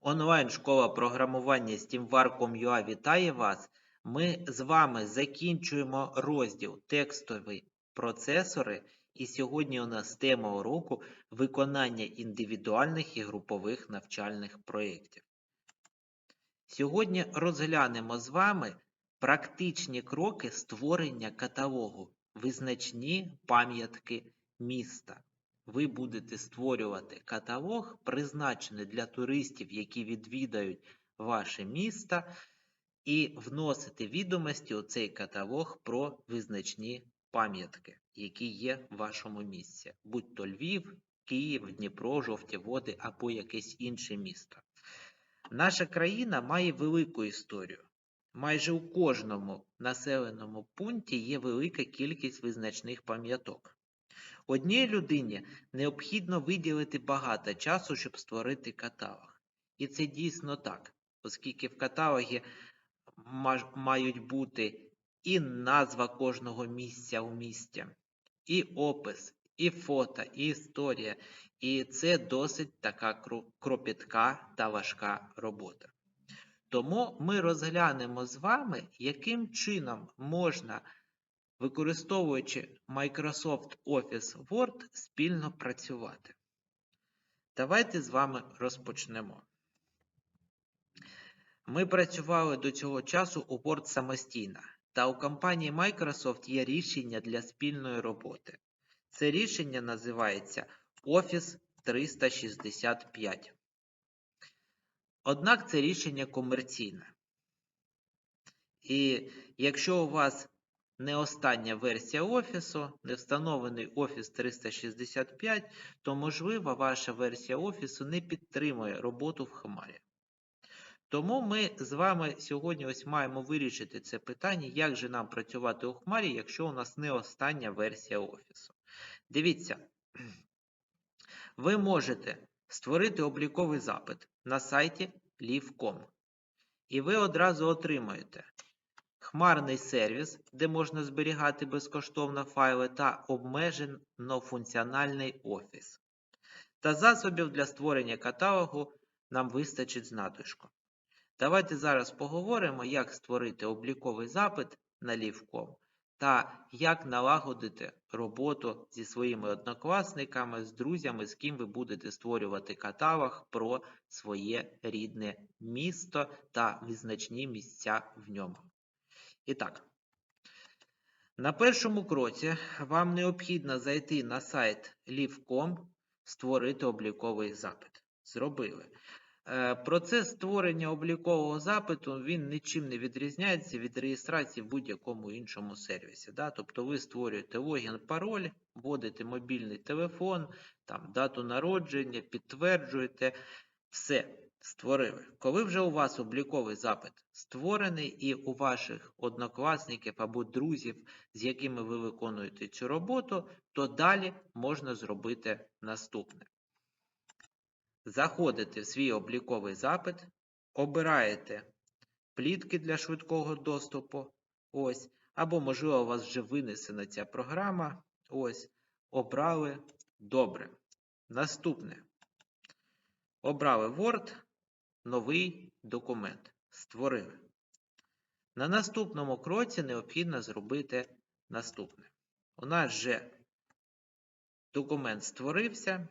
Онлайн-школа програмування SteamVar.com.ua вітає вас. Ми з вами закінчуємо розділ текстові процесори. І сьогодні у нас тема уроку виконання індивідуальних і групових навчальних проєктів. Сьогодні розглянемо з вами практичні кроки створення каталогу, визначні пам'ятки міста. Ви будете створювати каталог, призначений для туристів, які відвідають ваше місто, і вносити відомості у цей каталог про визначні пам'ятки, які є в вашому місці, будь то Львів, Київ, Дніпро, Жовті Води або якесь інше місто. Наша країна має велику історію. Майже у кожному населеному пункті є велика кількість визначних пам'яток. Одній людині необхідно виділити багато часу, щоб створити каталог. І це дійсно так, оскільки в каталогі мають бути і назва кожного місця у місті, і опис, і фото, і історія. І це досить така кропітка та важка робота. Тому ми розглянемо з вами, яким чином можна, використовуючи Microsoft Office Word, спільно працювати. Давайте з вами розпочнемо. Ми працювали до цього часу у Word самостійно, та у компанії Microsoft є рішення для спільної роботи. Це рішення називається Office 365. Однак це рішення комерційне. І якщо у вас не остання версія Офісу, не встановлений Office 365, то можливо ваша версія Офісу не підтримує роботу в Хмарі. Тому ми з вами сьогодні ось маємо вирішити це питання, як же нам працювати у Хмарі, якщо у нас не остання версія Офісу. Дивіться, ви можете створити обліковий запит на сайті live.com. І ви одразу отримаєте хмарний сервіс, де можна зберігати безкоштовно файли та обмежено функціональний офіс. Та засобів для створення каталогу нам вистачить з надлишком. Давайте зараз поговоримо, як створити обліковий запит на Live.com та як налагодити роботу зі своїми однокласниками, з друзями, з ким ви будете створювати каталог про своє рідне місто та визначні місця в ньому. І так, на першому кроці вам необхідно зайти на сайт live.com, створити обліковий запит. Зробили. Е, Процес створення облікового запиту він нічим не відрізняється від реєстрації в будь-якому іншому сервісі. Да? Тобто ви створюєте логін, пароль, вводите мобільний телефон, там, дату народження, підтверджуєте. Все, створили. Коли вже у вас обліковий запит створений, і у ваших однокласників або друзів, з якими ви виконуєте цю роботу, то далі можна зробити наступне. Заходите в свій обліковий запит, обираєте плітки для швидкого доступу. Ось, або, можливо, у вас вже винесена ця програма. Ось, обрали. Добре. Наступне. Обрали Word, новий документ. Створили. На наступному кроці необхідно зробити наступне. У нас вже документ створився,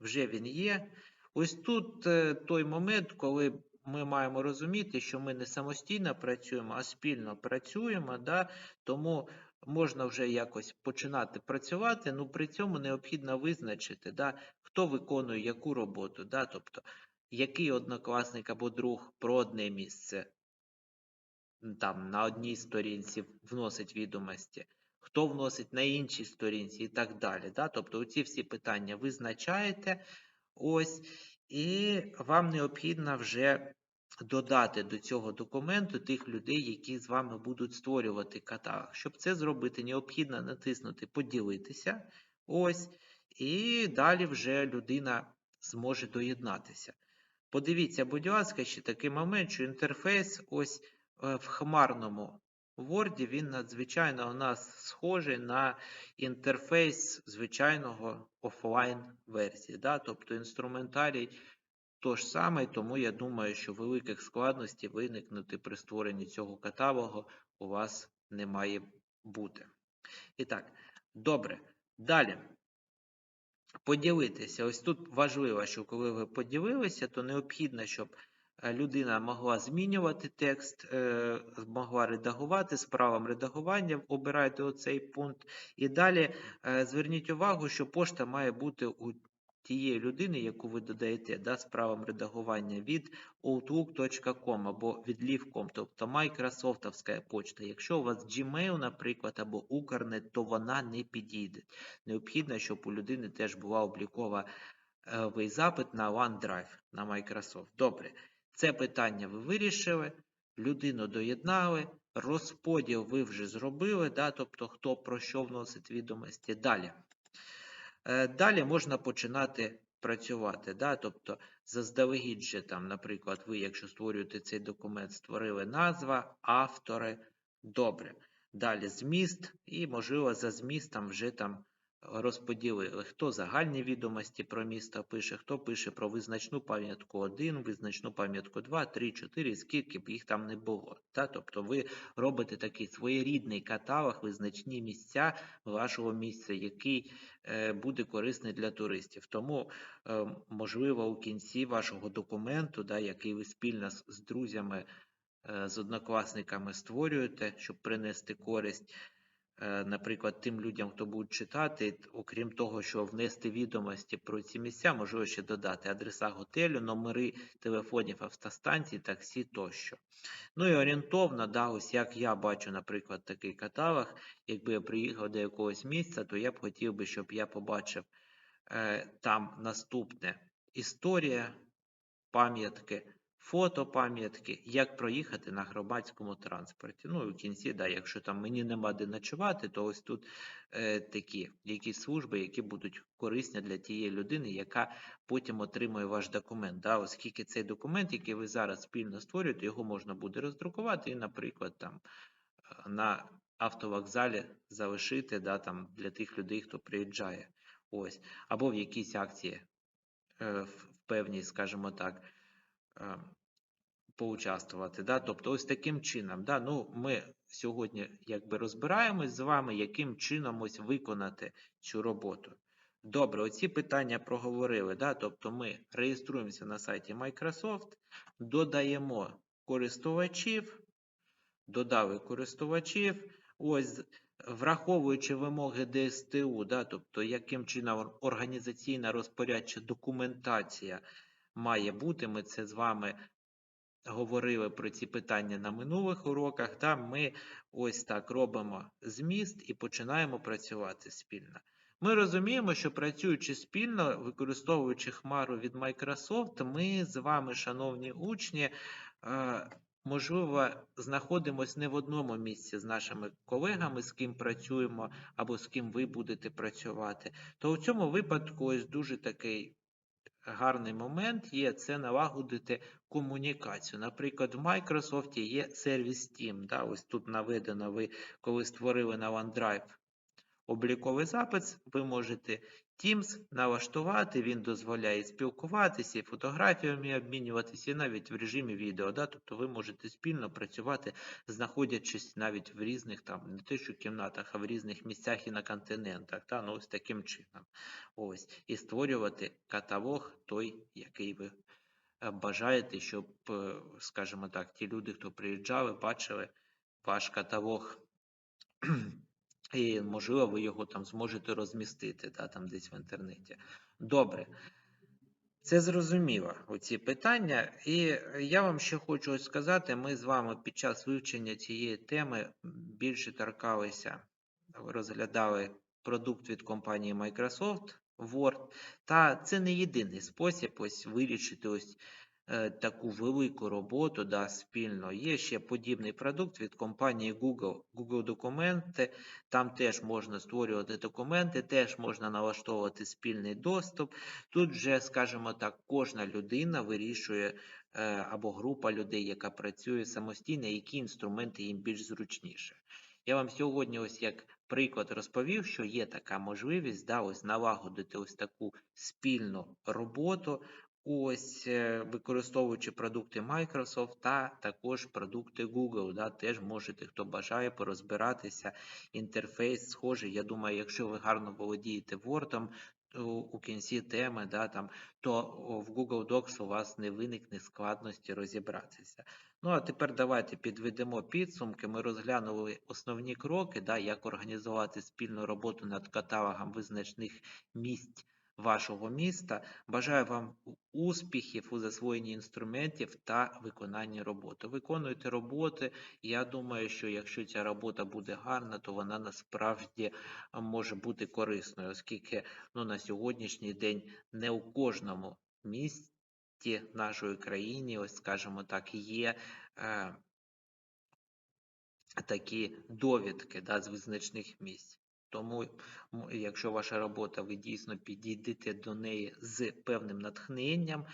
вже він є. Ось тут е, той момент, коли ми маємо розуміти, що ми не самостійно працюємо, а спільно працюємо, да? тому можна вже якось починати працювати, ну при цьому необхідно визначити, да? хто виконує яку роботу, да? тобто який однокласник або друг про одне місце там на одній сторінці вносить відомості, хто вносить на іншій сторінці і так далі. Да? Тобто ці всі питання визначаєте. Ось, і вам необхідно вже додати до цього документу тих людей, які з вами будуть створювати каталог. Щоб це зробити, необхідно натиснути Поділитися. Ось, і далі вже людина зможе доєднатися. Подивіться, будь ласка, ще такий момент, що інтерфейс ось е, в хмарному Word він надзвичайно у нас схожий на інтерфейс звичайного офлайн версії. Да? Тобто інструментарій то ж саме, тому я думаю, що великих складностей виникнути при створенні цього каталогу у вас не має бути. І так, добре. Далі. Поділитися. Ось тут важливо, що коли ви поділилися, то необхідно, щоб е, людина могла змінювати текст, е, могла редагувати з правом редагування. Обирайте оцей пункт. І далі е, зверніть увагу, що пошта має бути у тієї людини, яку ви додаєте, да, з правом редагування від outlook.com або від live.com, тобто Microsoftовська почта. Якщо у вас Gmail, наприклад, або Укрнет, то вона не підійде. Необхідно, щоб у людини теж була облікова е, запит на OneDrive на Microsoft. Добре, це питання ви вирішили, людину доєднали, розподіл ви вже зробили, да, тобто хто про що вносить відомості. Далі. Е, Далі можна починати працювати. Да? Тобто, заздалегідь же там, наприклад, ви, якщо створюєте цей документ, створили назва, автори. Добре. Далі зміст, і, можливо, за змістом вже там розподілили. Хто загальні відомості про місто пише, хто пише про визначну пам'ятку 1, визначну пам'ятку 2, 3, 4, скільки б їх там не було. Та? Тобто ви робите такий своєрідний каталог, визначні місця вашого місця, який е, буде корисний для туристів. Тому, е, можливо, у кінці вашого документу, да, який ви спільно з, друзями, е, з однокласниками створюєте, щоб принести користь. Е, Наприклад, тим людям, хто буде читати, окрім того, що внести відомості про ці місця, можливо ще додати адреса готелю, номери телефонів автостанцій, таксі тощо. Ну і орієнтовно, да, ось як я бачу, наприклад, такий каталог, якби я приїхав до якогось місця, то я б хотів би, щоб я побачив е, там наступне історія, пам'ятки, фото пам'ятки, як проїхати на громадському транспорті. Ну і в кінці, да, якщо там мені нема де ночувати, то ось тут е, такі якісь служби, які будуть корисні для тієї людини, яка потім отримує ваш документ. Да, оскільки цей документ, який ви зараз спільно створюєте, його можна буде роздрукувати і, наприклад, там е, на автовокзалі залишити да, там, для тих людей, хто приїжджає. Ось, або в якійсь акції е, в певній, скажімо так, поучаствувати. Да? Тобто, ось таким чином. Да? Ну, ми сьогодні якби розбираємось з вами, яким чином ось виконати цю роботу. Добре, оці питання проговорили. Да? Тобто ми реєструємося на сайті Microsoft, додаємо користувачів, додали користувачів. Ось враховуючи вимоги ДСТУ, да, тобто яким чином організаційна розпорядча документація має бути, ми це з вами говорили про ці питання на минулих уроках, да, ми ось так робимо зміст і починаємо працювати спільно. Ми розуміємо, що працюючи спільно, використовуючи хмару від Microsoft, ми з вами, шановні учні, е, можливо, знаходимося не в одному місці з нашими колегами, з ким працюємо, або з ким ви будете працювати. То у цьому випадку ось дуже такий гарний момент є це налагодити комунікацію. Наприклад, в Microsoft є сервіс Team. Да? Ось тут наведено, ви коли створили на OneDrive обліковий запис, ви можете Teams налаштувати, він дозволяє спілкуватися, і фотографіями обмінюватися, і навіть в режимі відео. Да? Тобто ви можете спільно працювати, знаходячись навіть в різних там, не те, що кімнатах, а в різних місцях і на континентах. Да? Ну, ось таким чином. Ось. І створювати каталог той, який ви е, бажаєте, щоб, е, скажімо так, ті люди, хто приїжджали, бачили ваш каталог. І, можливо, ви його там зможете розмістити да, там десь в інтернеті. Добре. Це зрозуміло, оці питання. І я вам ще хочу ось сказати, ми з вами під час вивчення цієї теми більше торкалися, розглядали продукт від компанії Microsoft Word. Та це не єдиний спосіб ось вирішити ось е, таку велику роботу да, спільно. Є ще подібний продукт від компанії Google, Google Документи. Там теж можна створювати документи, теж можна налаштовувати спільний доступ. Тут вже, скажімо так, кожна людина вирішує е, або група людей, яка працює самостійно, які інструменти їм більш зручніше. Я вам сьогодні, ось як приклад, розповів, що є така можливість да, ось налагодити ось таку спільну роботу Ось, е, використовуючи продукти Microsoft та також продукти Google, да, теж можете, хто бажає, порозбиратися. Інтерфейс схожий. Я думаю, якщо ви гарно володієте Word, у, у кінці теми, да, там, то в Google Docs у вас не виникне складності розібратися. Ну, а тепер давайте підведемо підсумки. Ми розглянули основні кроки, да, як організувати спільну роботу над каталогом визначних місць вашого міста. Бажаю вам успіхів у засвоєнні інструментів та виконанні роботи. Виконуйте роботи. Я думаю, що якщо ця робота буде гарна, то вона насправді може бути корисною, оскільки ну, на сьогоднішній день не у кожному місті нашої країни, ось скажімо так, є. Е, такі довідки да, з визначних місць. Тому, якщо ваша робота, ви дійсно підійдете до неї з певним натхненням,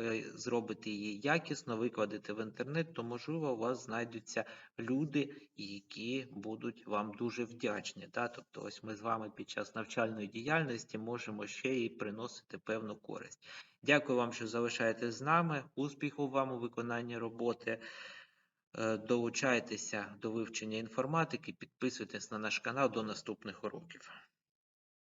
е, зробите її якісно, викладете в інтернет, то можливо у вас знайдуться люди, які будуть вам дуже вдячні. Да? Тобто, ось ми з вами під час навчальної діяльності можемо ще й приносити певну користь. Дякую вам, що залишаєтесь з нами. Успіху вам у виконанні роботи. Е, Долучайтеся до вивчення інформатики, підписуйтесь на наш канал до наступних уроків.